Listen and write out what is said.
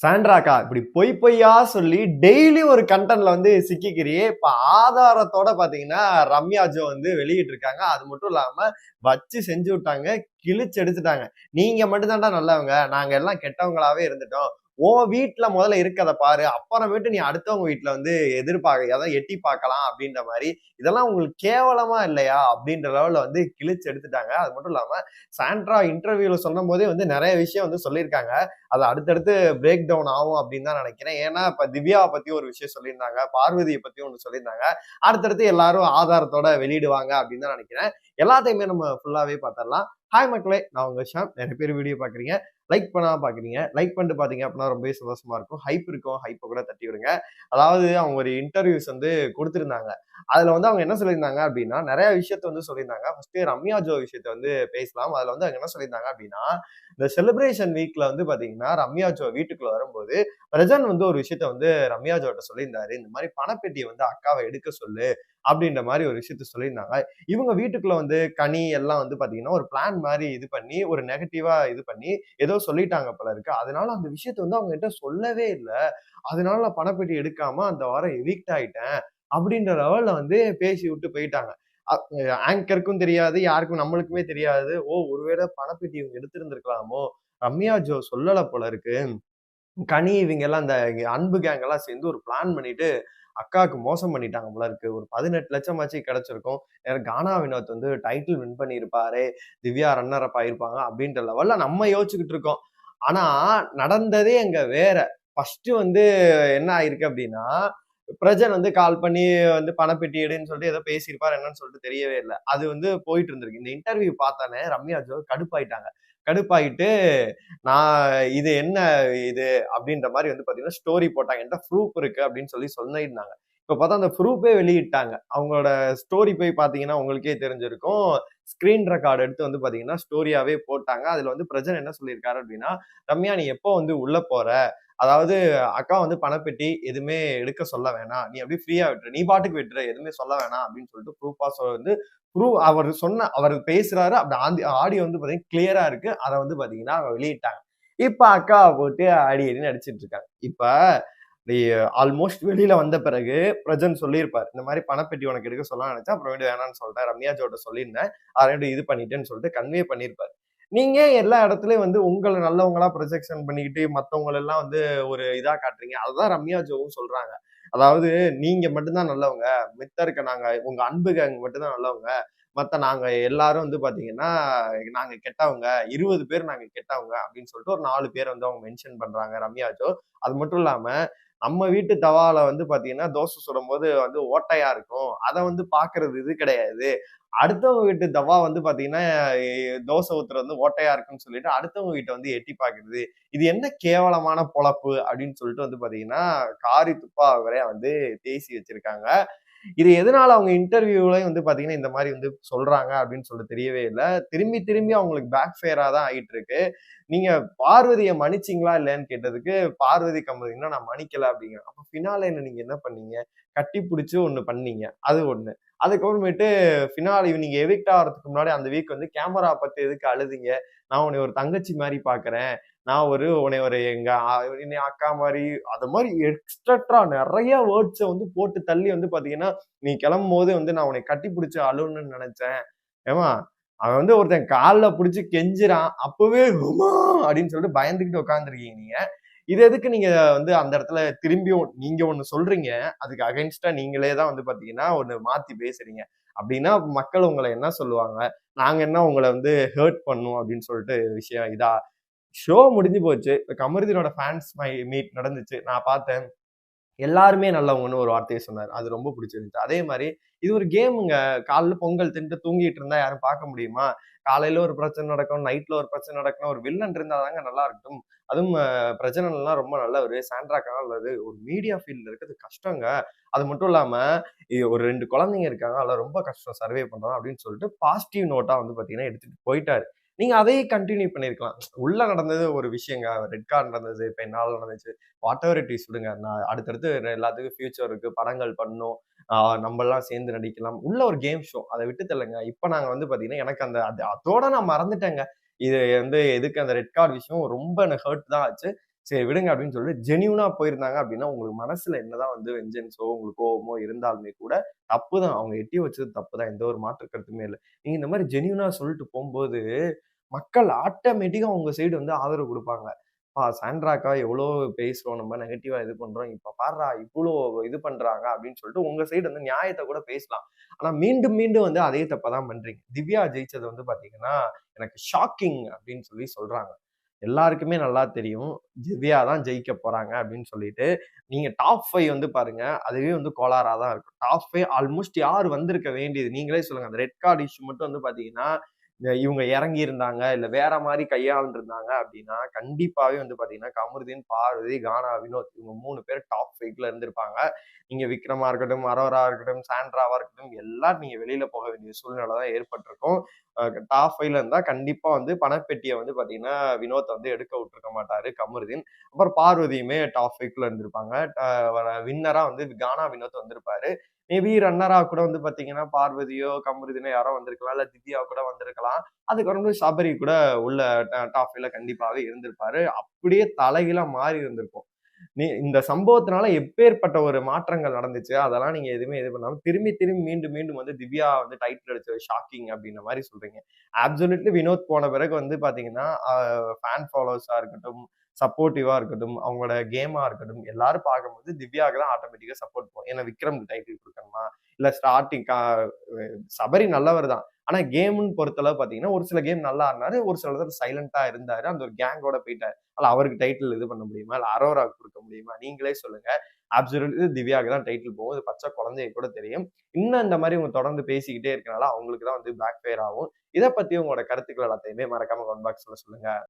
சாண்ட்ராக்கா இப்படி பொய் பொய்யா சொல்லி டெய்லி ஒரு கண்டென்ட்ல வந்து சிக்கிக்கிறியே. இப்ப ஆதாரத்தோட பாத்தீங்கன்னா ரம்யா ஜோ வந்து வெளியிட்டு இருக்காங்க அது மட்டும் இல்லாம வச்சு செஞ்சு விட்டாங்க கிழிச்சு எடுத்துட்டாங்க நீங்க மட்டும்தான்டா நல்லவங்க. நாங்க எல்லாம் கெட்டவங்களாவே இருந்துட்டோம். உன் வீட்டுல முதல்ல இருக்கதை பாரு. அப்புறமேட்டு நீ அடுத்தவங்க வீட்டுல வந்து எதிர்பார்க்க அதாவது எட்டி பார்க்கலாம் அப்படின்ற மாதிரி. இதெல்லாம் உங்களுக்கு கேவலமா இல்லையா? அப்படின்ற லெவல்ல வந்து கிழிச்சு எடுத்துட்டாங்க. அது மட்டும் இல்லாம சாண்ட்ரா இன்டர்வியூல சொன்னும் போதே வந்து நிறைய விஷயம் வந்து சொல்லியிருக்காங்க. அது அடுத்தடுத்து பிரேக் டவுன் ஆகும் அப்படின்னு தான் நினைக்கிறேன். ஏன்னா இப்ப திவ்யாவை பத்தி ஒரு விஷயம் சொல்லியிருந்தாங்க. பார்வதியை பத்தி ஒன்று சொல்லியிருந்தாங்க. அடுத்தடுத்து எல்லாரும் ஆதாரத்தோட வெளியிடுவாங்க அப்படின்னு தான் நினைக்கிறேன். எல்லாத்தையுமே நம்ம ஃபுல்லாவே பார்த்துடலாம். ஹாய் மக்களே நான் உங்க ஷாம் நிறைய பேர் வீடியோ பாக்குறீங்க லைக் பண்ணாம பாக்குறீங்க. லைக் பண்ணிட்டு பாத்தீங்க அப்படின்னா ரொம்பவே சந்தோஷமா இருக்கும். ஹைப் இருக்கும். ஹைப்பை கூட தட்டி விடுங்க. அதாவது அவங்க ஒரு இன்டர்வியூஸ் வந்து கொடுத்துருந்தாங்க. அதுல வந்து அவங்க என்ன சொல்லியிருந்தாங்க அப்படின்னா நிறைய விஷயத்த வந்து சொல்லியிருந்தாங்க. ஃபர்ஸ்ட் ரம்யா ஜோ விஷயத்த வந்து பேசலாம். அதுல வந்து அவங்க என்ன சொல்லியிருந்தாங்க அப்படின்னா இந்த செலிப்ரேஷன் வீக்ல வந்து பாத்தீங்கன்னா ரம்யா ஜோ வீட்டுக்குள்ள வரும்போது பிரஜன் வந்து ஒரு விஷயத்த வந்து ரம்யா ஜோட்ட சொல்லியிருந்தாரு. இந்த மாதிரி பணப்பெட்டியை வந்து அக்காவை எடுக்க சொல்லு. அப்படின்ற மாதிரி ஒரு விஷயத்த சொல்லியிருந்தாங்க. இவங்க வீட்டுக்குள்ள வந்து கனி எல்லாம் வந்து பாத்தீங்கன்னா ஒரு பிளான் மாதிரி இது பண்ணி ஒரு நெகட்டிவா இது பண்ணி ஏதோ சொல்லிட்டாங்க போல இருக்கு. அதனால அந்த விஷயத்த வந்து அவங்க கிட்ட சொல்லவே இல்லை. அதனால நான் பணப்பெட்டி எடுக்காம அந்த வாரம் எவிக்ட் ஆயிட்டேன் அப்படின்ற லெவல்ல வந்து பேசி விட்டு போயிட்டாங்க. ஆங்கருக்கும் தெரியாது யாருக்கும் நம்மளுக்குமே தெரியாது. ஓ ஒருவேளை பணப்பெட்டி இவங்க எடுத்திருந்திருக்கலாமோ? ரம்யா ஜோ சொல்லல போல இருக்கு. கனி இவங்க எல்லாம் இந்த அன்பு கேங் எல்லாம் சேர்ந்து ஒரு பிளான் பண்ணிட்டு அக்காவுக்கு மோசம் பண்ணிட்டாங்க போல இருக்கு. ஒரு பதினெட்டு லட்சம் ஆச்சு கிடைச்சிருக்கும் கானா வினோத் வந்து டைட்டில் வின் பண்ணியிருப்பாரு. திவ்யா ரன்னர் அப் ஆயிருப்பாங்க அப்படின்ற லெவல்ல நம்ம யோசிச்சுக்கிட்டு இருக்கோம். ஆனா நடந்ததே எங்க வேற. ஃபர்ஸ்ட் வந்து என்ன ஆயிருக்கு அப்படின்னா பிரஜன் வந்து கால் பண்ணி வந்து பணப்பெட்டிடுன்னு சொல்லிட்டு ஏதோ பேசியிருப்பார் என்னன்னு சொல்லிட்டு தெரியவே இல்லை. அது வந்து போயிட்டு இருந்திருக்கு. இந்த இன்டர்வியூ பார்த்தானே ரம்யா ஜோ கடுப்பாயிட்டாங்க. கடுப்பாயிட்டு நான் இது என்ன இது அப்படின்ற மாதிரி வந்து பார்த்தீங்கன்னா ஸ்டோரி போட்டாங்க. என்கிட்ட ப்ரூஃப் இருக்கு அப்படின்னு சொல்லி சொல்லியிருந்தாங்க. இப்போ பார்த்தா அந்த ப்ரூஃபே வெளியிட்டாங்க. அவங்களோட ஸ்டோரி போய் பார்த்தீங்கன்னா உங்களுக்கே தெரிஞ்சிருக்கும். ஸ்க்ரீன் ரெக்கார்டு எடுத்து வந்து பார்த்தீங்கன்னா ஸ்டோரியாகவே போட்டாங்க. அதில் வந்து பிரஜன் என்ன சொல்லியிருக்காரு அப்படின்னா ரம்யா நீ எப்போ வந்து உள்ளே போகிற அதாவது அக்கா வந்து பணப்பெட்டி எதுவுமே எடுக்க சொல்ல வேணாம். நீ அப்படியே ஃப்ரீயாக விட்டுரு. நீ பாட்டுக்கு விட்டுரு. எதுவுமே சொல்ல வேணாம். அப்படின்னு சொல்லிட்டு ப்ரூஃபாக வந்து ப்ரூவ் அவர் சொன்ன அவர் பேசுறாரு அப்படி ஆடியோ வந்து பாத்தீங்கன்னா கிளியரா இருக்கு. அதை வந்து பாத்தீங்கன்னா அவங்க வெளியிட்டாங்க. இப்ப அக்கா போட்டு அடி அடின்னு அடிச்சிட்டு இருக்காங்க. இப்ப ஆல்மோஸ்ட் வெளியில வந்த பிறகு பிரஜன் சொல்லியிருப்பார் இந்த மாதிரி பணப்பெட்டி உனக்கு எடுக்க சொல்ல நினைச்சா அப்புறம் வேணாம்னு சொல்லிட்டேன். ரம்யா ஜோட சொல்லியிருந்தேன். அதை இது பண்ணிட்டேன்னு சொல்லிட்டு கன்வே பண்ணியிருப்பாரு. நீங்க எல்லா இடத்துலயும் வந்து உங்களை நல்லவங்களா ப்ரொஜெக்ஷன் பண்ணிக்கிட்டு மத்தவங்க எல்லாம் வந்து ஒரு இதா காட்டுறீங்க. அதுதான் ரம்யா ஜோவும் சொல்றாங்க. அதாவது நீங்க மட்டும்தான் நல்லவங்க மித்த இருக்க நாங்க உங்க அன்பு கேங் மட்டும்தான் நல்லவங்க. மத்த நாங்க எல்லாரும் வந்து பாத்தீங்கன்னா நாங்க கெட்டவங்க இருபது பேர் நாங்க கெட்டவங்க அப்படின்னு சொல்லிட்டு ஒரு நாலு பேர் வந்து அவங்க மென்ஷன் பண்றாங்க ரம்யா ஜோ. அது மட்டும் இல்லாம நம்ம வீட்டு தவால வந்து பாத்தீங்கன்னா தோசை சுடும் போது வந்து ஓட்டையா இருக்கும். அதை வந்து பாக்குறது இது கிடையாது. அடுத்தவங்க வீட்டு தவா வந்து பாத்தீங்கன்னா தோசை ஊத்துறது வந்து ஓட்டையா இருக்குன்னு சொல்லிட்டு அடுத்தவங்க வீட்டை வந்து எட்டி பாக்குறது. இது என்ன கேவலமான பொழப்பு அப்படின்னு சொல்லிட்டு வந்து பாத்தீங்கன்னா காரி துப்பா வரைய வந்து பேசி வச்சிருக்காங்க. இது எதனால அவங்க இன்டர்வியூலயும் வந்து பார்த்தீங்கன்னா இந்த மாதிரி வந்து சொல்றாங்க அப்படின்னு சொல்லிட்டு தெரியவே இல்லை. திரும்பி திரும்பி அவங்களுக்கு பேக் ஃபேராக தான் ஆகிட்டு இருக்கு நீங்க பார்வதியை மன்னிச்சிங்களா இல்லைன்னு கேட்டதுக்கு பார்வதி கம்பதிங்கன்னா நான் மன்னிக்கல அப்படிங்கிற அப்போ ஃபினாலேன்னு நீங்க என்ன பண்ணீங்க? கட்டி பிடிச்சி ஒன்று பண்ணீங்க. அது ஒன்று அதுக்கப்புறமேட்டு ஃபினால் நீங்கள் எவிக்ட் ஆகிறதுக்கு முன்னாடி அந்த வீக் வந்து கேமரா பற்றி எதுக்கு அழுதிங்க? நான் உன்னை ஒரு தங்கச்சி மாதிரி பாக்குறேன் நான் ஒரு உன்னை ஒரு எங்க அக்கா மாதிரி அது மாதிரி எக்ஸ்ட்ரா நிறைய வேர்ட்ஸை வந்து போட்டு தள்ளி வந்து பாத்தீங்கன்னா நீ கிளம்பும் போது வந்து நான் உன்னை கட்டி பிடிச்ச அழுன்னு நினைச்சேன். ஏமா அவன் வந்து ஒருத்தன் காலில் பிடிச்சி கெஞ்சுறான். அப்பவே ஹுமா அப்படின்னு சொல்லிட்டு பயந்துக்கிட்டு உட்காந்துருக்கீங்க நீங்க. இது எதுக்கு நீங்க வந்து அந்த இடத்துல திரும்பி நீங்க ஒண்ணு சொல்றீங்க. அதுக்கு அகைன்ஸ்டா நீங்களே தான் வந்து பாத்தீங்கன்னா ஒண்ணு மாத்தி பேசுறீங்க. அப்படின்னா மக்கள் உங்களை என்ன சொல்லுவாங்க? நாங்க என்ன உங்களை வந்து ஹேர்ட் பண்ணும் அப்படின்னு சொல்லிட்டு விஷயம் இதா. ஷோ முடிஞ்சு போச்சு. கமருதீனோட ஃபேன்ஸ் மை மீட் நடந்துச்சு. நான் பார்த்தேன். எல்லாருமே நல்லவங்கன்னு ஒரு வார்த்தையை சொன்னார். அது ரொம்ப பிடிச்சிருந்துச்சு. அதே மாதிரி இது ஒரு கேமுங்க. காலைல பொங்கல் தின்ட்டு தூங்கிட்டு இருந்தா யாரும் பார்க்க முடியுமா? காலையில ஒரு பிரச்சனை நடக்கும் நைட்ல ஒரு பிரச்சனை நடக்கணும் ஒரு வில்லன் இருந்தா தாங்க நல்லா இருக்கட்டும். அதுவும் பிரச்சனைலாம் ரொம்ப நல்லவர். சாண்ட்ராக்கா நல்லது ஒரு மீடியா ஃபீல்டில் இருக்கிறது கஷ்டங்க. அது மட்டும் இல்லாம ஒரு ரெண்டு குழந்தைங்க இருக்காங்க. அதில் ரொம்ப கஷ்டம். சர்வே பண்ணுறோம் அப்படின்னு சொல்லிட்டு பாசிட்டிவ் நோட்டா வந்து பாத்தீங்கன்னா எடுத்துட்டு போயிட்டாரு. நீங்க அதையே கண்டினியூ பண்ணிருக்கலாம். உள்ள நடந்தது ஒரு விஷயங்க. ரெட் கார்டு நடந்தது இப்ப என்னால நடந்துச்சு வாட் எவர் இட் இஸ் விடுங்க. நான் அடுத்தடுத்து எல்லாத்துக்கும் ஃபியூச்சர் இருக்கு படங்கள் பண்ணும். நம்ம எல்லாம் சேர்ந்து நடிக்கலாம். உள்ள ஒரு கேம் ஷோ அதை விட்டு தெல்லுங்க இப்ப நாங்க வந்து பாத்தீங்கன்னா எனக்கு அந்த அதோட நான் மறந்துட்டேங்க. இது வந்து எதுக்கு அந்த ரெட் கார்டு விஷயம் ரொம்ப ஹர்ட் தான் ஆச்சு. சரி விடுங்க அப்படின்னு சொல்லிட்டு ஜெனியூனா போயிருந்தாங்க அப்படின்னா உங்களுக்கு மனசுல என்னதான் வந்து வெஞ்சன்ஸோ உங்களுக்கு கோவமோ இருந்தாலுமே கூட தப்பு தான். அவங்க எட்டி வச்சது தப்பு தான். எந்த ஒரு மாற்று கருத்துமே இல்லை. நீங்க இந்த மாதிரி ஜெனியூனா சொல்லிட்டு போகும்போது மக்கள் ஆட்டோமேட்டிக்கா உங்க சைடு வந்து ஆதரவு கொடுப்பாங்க. பா சாண்ட்ராக்கா எவ்வளோ பேசுறோம் நம்ம நெகட்டிவா இது பண்றோம். இப்ப பாடுறா இவ்வளோ இது பண்றாங்க அப்படின்னு சொல்லிட்டு உங்க சைடு வந்து நியாயத்தை கூட பேசலாம். ஆனா மீண்டும் மீண்டும் வந்து அதே தப்பை தான் பண்றீங்க. திவ்யா ஜெயிச்சது வந்து பாத்தீங்கன்னா எனக்கு ஷாக்கிங் அப்படின்னு சொல்லி சொல்றாங்க. எல்லாருக்குமே நல்லா தெரியும். திவ்யா தான் ஜெயிக்க போறாங்க அப்படின்னு சொல்லிட்டு நீங்க டாப் ஃபைவ் வந்து பாருங்க அதுவே வந்து கோளாராக தான் இருக்கும். டாப் ஃபைவ் ஆல்மோஸ்ட் யார் வந்திருக்க வேண்டியது? நீங்களே சொல்லுங்க. அந்த ரெட் கார்டு இஷ்யூ மட்டும் வந்து பாத்தீங்கன்னா இவங்க இறங்கி இருந்தாங்க இல்லை வேற மாதிரி கையாண்டிருந்தாங்க அப்படின்னா கண்டிப்பாகவே வந்து பார்த்தீங்கன்னா கமருதீன் பார்வதி கானா வினோத் இவங்க மூணு பேர் டாப் ஃபைவ்ல இருந்திருப்பாங்க. நீங்கள் விக்ரமா இருக்கட்டும் அரோரா இருக்கட்டும் சாண்ட்ராவா இருக்கட்டும் எல்லாம் நீங்கள் வெளியில போக வேண்டிய சூழ்நிலை தான் ஏற்பட்டிருக்கும் டாப் ஃபைவ்ல இருந்தால் கண்டிப்பாக வந்து பணப்பெட்டியை வந்து பார்த்தீங்கன்னா வினோத் வந்து எடுக்க விட்டுருக்க மாட்டாரு கமருதீன். அப்புறம் பார்வதியுமே டாப் ஃபைவ்ல இருந்திருப்பாங்க. வின்னராக வந்து கானா வினோத் வந்திருப்பாரு. மேபி ரன்னரா கூட வந்து பாத்தீங்கன்னா பார்வதியோ கமருதினோ யாரோ வந்திருக்கலாம். இல்ல திவ்யா கூட வந்திருக்கலாம். அதுக்கு வந்து சபரி கூட உள்ள டாஃபில கண்டிப்பாவே இருந்திருப்பாரு. அப்படியே தலைகீழா மாறி இருந்திருக்கும். நீ இந்த சம்பவத்தினால எப்பேற்பட்ட ஒரு மாற்றங்கள் நடந்துச்சு? அதெல்லாம் நீங்க எதுவுமே இது பண்ணாம திரும்பி திரும்பி மீண்டும் மீண்டும் வந்து திவ்யா வந்து டைட்டில் அடிச்சது ஷாக்கிங் அப்படின்ற மாதிரி சொல்றீங்க. அப்சல்யூட்லி வினோத் போன பிறகு வந்து பாத்தீங்கன்னா ஃபேன் ஃபாலோவர்ஸா இருக்கட்டும் சப்போர்ட்டிவா இருக்கட்டும் அவங்களோட கேமா இருக்கட்டும் எல்லாரும் பார்க்கும்போது திவ்யாவுக்கு தான் ஆட்டோமேட்டிக்கா சப்போர்ட் போகும் ஏன்னா விக்ரம் டைட்டில் கொடுக்கணுமா? இல்ல ஸ்டார்டிங் சபரி நல்லவர் தான். ஆனா கேம்னு பொறுத்தளவு பாத்தீங்கன்னா ஒரு சில கேம் நல்லா ஆடினாரு ஒரு சில இடத்துல சைலண்டா இருந்தாரு அந்த ஒரு கேங்கோட போயிட்டாரு. அல்ல அவருக்கு டைட்டில் இது பண்ண முடியுமா? இல்ல அரோரா கொடுக்க முடியுமா? நீங்களே சொல்லுங்க. அப்சல்யூட்லி திவ்யாவுக்கு தான் டைட்டில் போகும். இது பச்சை குழந்தைய கூட தெரியும். இன்னும் இந்த மாதிரி இவங்க தொடர்ந்து பேசிக்கிட்டே இருக்கனால அவங்களுக்கு தான் வந்து பேக் ஃபயர் ஆகும். இதை பத்தி உங்களோட கருத்துக்கள் எல்லாத்தையுமே மறக்காம கமெண்ட் பாக்ஸ்ல சொல்லுங்க.